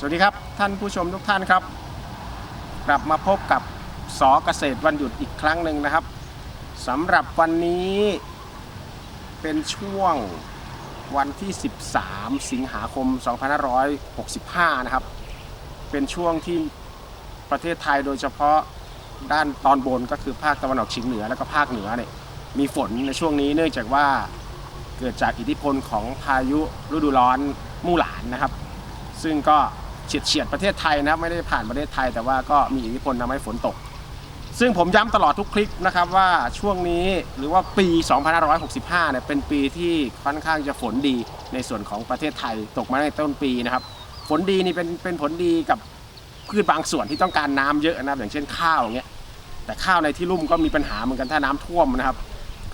สวัสดีครับ ท่านผู้ชมทุกท่านครับ กลับมาพบกับสอเกษตรวันหยุดอีกครั้งหนึ่งนะครับสำหรับวันนี้เป็นช่วงวันที่ 13 สิงหาคม 2565 นะครับ เป็นช่วงที่ประเทศไทยโดยเฉพาะด้านตอนบนก็คือภาคตะวันออกเฉียงเหนือและก็ภาคเหนือเนี่ยมีฝนในช่วงนี้เนื่องจากว่าเกิดจากอิทธิพลของพายุฤดูร้อนมู่หลานนะครับ ซึ่งก็ เฉียดเฉียดประเทศไทยนะครับไม่ได้ผ่านประเทศไทย แต่ว่าก็มีอิทธิพลทำให้ฝนตก ซึ่งผมย้ำตลอดทุกคลิปนะครับว่าช่วงนี้หรือว่าปี 2565เนี่ยเป็นปีที่ค่อนข้างจะฝนดีในส่วนของประเทศไทยตกมาในต้นปีนะครับ ฝนดีนี่เป็นเป็นผลดีกับพืชบางส่วนที่ต้องการน้ำเยอะนะครับอย่างเช่นข้าวอย่างเงี้ยแต่ข้าวในที่ลุ่มก็มีปัญหาเหมือนกันถ้าน้ำท่วมนะครับ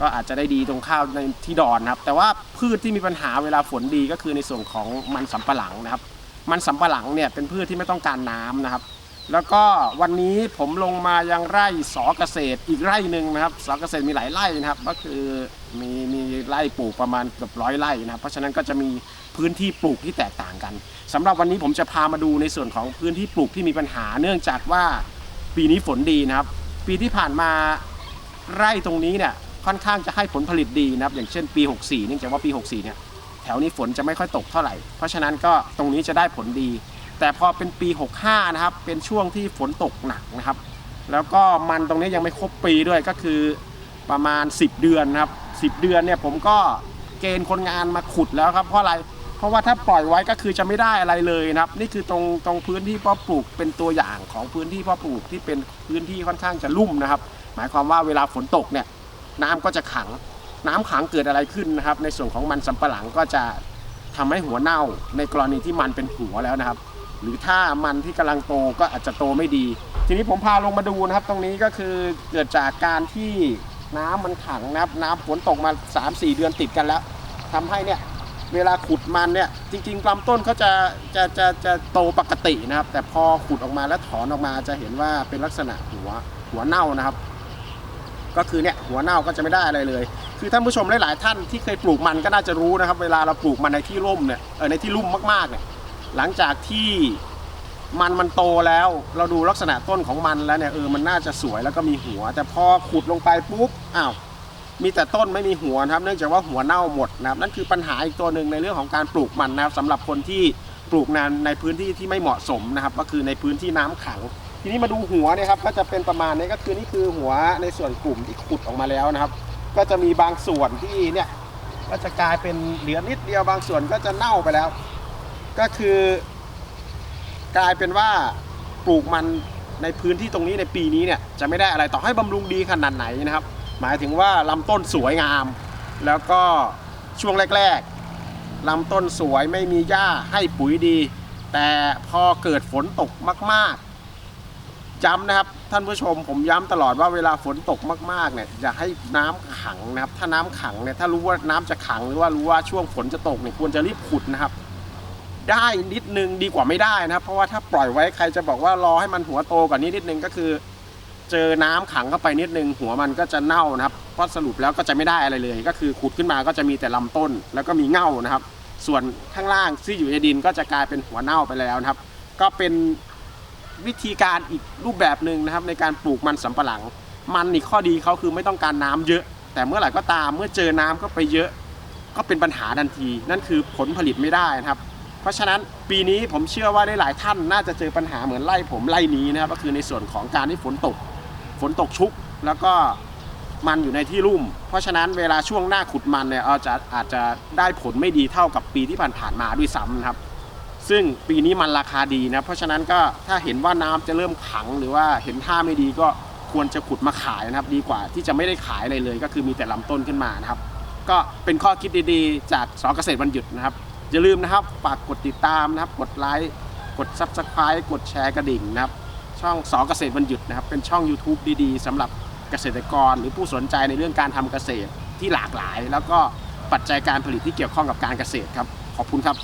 ก็อาจจะได้ดีตรงข้าวในที่ดอนนะครับ แต่ว่าพืชที่มีปัญหาเวลาฝนดีก็คือในส่วนของมันสำปะหลังนะครับ มันสำปะหลังเนี่ยเป็นพืชที่ไม่ต้องการน้ำนะครับ แล้วก็วันนี้ผมลงมายังไร่สอเกษตรอีกไร่หนึ่งนะครับสอเกษตรมีหลายไร่นะครับ ก็คือมีมีไร่ปลูกประมาณเกือบร้อยไร่นะครับ เพราะฉะนั้นก็จะมีพื้นที่ปลูกที่แตกต่างกันสำหรับวันนี้ผมจะพามาดูในส่วนของพื้นที่ปลูกที่มีปัญหา เนื่องจากว่าปีนี้ฝนดีนะครับ ปีที่ผ่านมาไร่ตรงนี้เนี่ยค่อนข้างจะให้ผลผลิตดีนะครับ อย่างเช่นปี 64 เนื่องจากว่าปี 64 เนี่ย แถวนี้ฝนจะไม่ค่อยตกเท่าไหร่ เพราะฉะนั้นก็ตรงนี้จะได้ผลดี แต่พอเป็นปี 65 นะครับ เป็นช่วงที่ฝนตกหนักนะครับ แล้วก็มันตรงนี้ยังไม่ครบปีด้วยก็คือประมาณ 10 เดือนนะครับ 10 เดือนเนี่ยผมก็เกณฑ์คนงานมาขุดแล้วครับ เพราะอะไร เพราะว่าถ้าปล่อยไว้ก็คือจะไม่ได้อะไรเลยนะครับ นี่คือตรงตรงพื้นที่เพาะปลูกเป็นตัวอย่างของพื้นที่เพาะปลูกที่เป็นพื้นที่ค่อนข้างจะลุ่มนะครับ หมายความว่าเวลาฝนตกเนี่ยน้ำก็จะขัง น้ำขังเกิดอะไรขึ้นนะครับ ในส่วนของมันสำปะหลังก็จะทำให้หัวเน่าในกรณีที่มันเป็นหัวแล้วนะครับ หรือถ้ามันที่กำลังโตก็อาจจะโตไม่ดี ทีนี้ผมพาลงมาดูนะครับ ตรงนี้ก็คือเกิดจากการที่น้ำมันขังนะครับ น้ำฝนตกมา 3-4 เดือนติดกันแล้วทำให้เนี่ยเวลาขุดมันเนี่ยจริงๆลำต้นเขาจะจะจะจะโตปกตินะครับ แต่พอขุดออกมาแล้วถอนออกมาจะเห็นว่าเป็นลักษณะหัวหัวเน่านะครับ ก็คือเนี่ยหัวเน่าก็จะไม่ได้อะไรเลย คือท่านผู้ชมหลายๆท่านที่เคยปลูกมันก็น่าจะรู้นะครับ เวลาเราปลูกมันในที่ร่มเนี่ยเออในที่ลุ่มมากๆเนี่ยหลังจากที่มันมันโตแล้ว เราดูลักษณะต้นของมันแล้วเนี่ยเออมันน่าจะสวยแล้วก็มีหัว แต่พอขุดลงไปปุ๊บอ้าวมีแต่ต้นไม่มีหัวนะครับ เนื่องจากว่าหัวเน่าหมดนะครับนั่นคือปัญหาอีกตัวหนึ่งในเรื่องของการปลูกมันนะครับสำหรับคนที่ปลูกนานในพื้นที่ที่ไม่เหมาะสมนะครับ ก็คือในพื้นที่น้ำขัง ทีนี้มาดูหัวเนี่ยครับก็จะเป็นประมาณนี้ก็คือนี่คือหัวในส่วนกลุ่มที่ขุดออกมาแล้วนะครับ ก็จะมีบางส่วนที่เนี่ยก็จะกลายเป็นเหลือนิดเดียวบางส่วนก็จะเน่าไปแล้ว ก็คือกลายเป็นว่าปลูกมันในพื้นที่ตรงนี้ในปีนี้เนี่ยจะไม่ได้อะไรต่อให้บำรุงดีขนาดไหนนะครับ หมายถึงว่าลำต้นสวยงาม แล้วก็ช่วงแรกๆลำต้นสวยไม่มีหญ้าให้ปุ๋ยดี แต่พอเกิดฝนตกมาก ย้ำนะครับ ท่านผู้ชมผมย้ำตลอดว่าเวลาฝนตกมากๆเนี่ยอย่าให้น้ำขังนะครับ ถ้าน้ำขังเนี่ยถ้ารู้ว่าน้ำจะขังหรือว่ารู้ว่าช่วงฝนจะตกเนี่ยควรจะรีบขุดนะครับ ได้นิดนึงดีกว่าไม่ได้นะครับ เพราะว่าถ้าปล่อยไว้ใครจะบอกว่ารอให้มันหัวโตกว่านี้นิดนึงก็คือ เจอน้ำขังเข้าไปนิดนึงหัวมันก็จะเน่านะครับเพราะสรุปแล้วก็จะไม่ได้อะไรเลย ก็คือขุดขึ้นมาก็จะมีแต่ลำต้น แล้วก็มีเง่านะครับ ส่วนข้างล่างที่อยู่ในดินก็จะกลายเป็นหัวเน่าไปแล้วนะครับ ก็เป็น วิธีการอีกรูปแบบหนึ่งนะครับในการปลูกมันสำปะหลัง มันอีกข้อดีเขาคือไม่ต้องการน้ำเยอะ แต่เมื่อไหร่ก็ตามเมื่อเจอน้ำเข้าไปเยอะ ก็เป็นปัญหาทันที นั่นคือผลผลิตไม่ได้นะครับ เพราะฉะนั้นปีนี้ผมเชื่อว่าได้หลายท่านน่าจะเจอปัญหาเหมือนไล่ผมไล่นี้นะครับก็คือในส่วนของการที่ฝนตก ฝนตกชุกแล้วก็มันอยู่ในที่ลุ่ม เพราะฉะนั้นเวลาช่วงหน้าขุดมันเนี่ยอาจจะอาจจะได้ผลไม่ดีเท่ากับปีที่ผ่านๆมาด้วยซ้ำนะครับ ซึ่งปีนี้มันราคาดีนะ เพราะฉะนั้นก็ถ้าเห็นว่าน้ำจะเริ่มขังหรือว่าเห็นท่าไม่ดีก็ควรจะขุดมาขายนะครับ ดีกว่าที่จะไม่ได้ขายอะไรเลย ก็คือมีแต่ลำต้นขึ้นมานะครับ ก็เป็นข้อคิดดีๆ จากสอเกษตรวันหยุดนะครับ อย่าลืมนะครับฝากกดติดตามนะครับ กดไลค์กด Subscribe กดแชร์กระดิ่งนะครับ ช่องสอเกษตรวันหยุดนะครับ เป็นช่อง YouTube ดีๆสำหรับเกษตรกร หรือผู้สนใจในเรื่องการทำเกษตรที่หลากหลาย แล้วก็ปัจจัยการผลิตที่เกี่ยวข้องกับการเกษตรครับขอบคุณครับ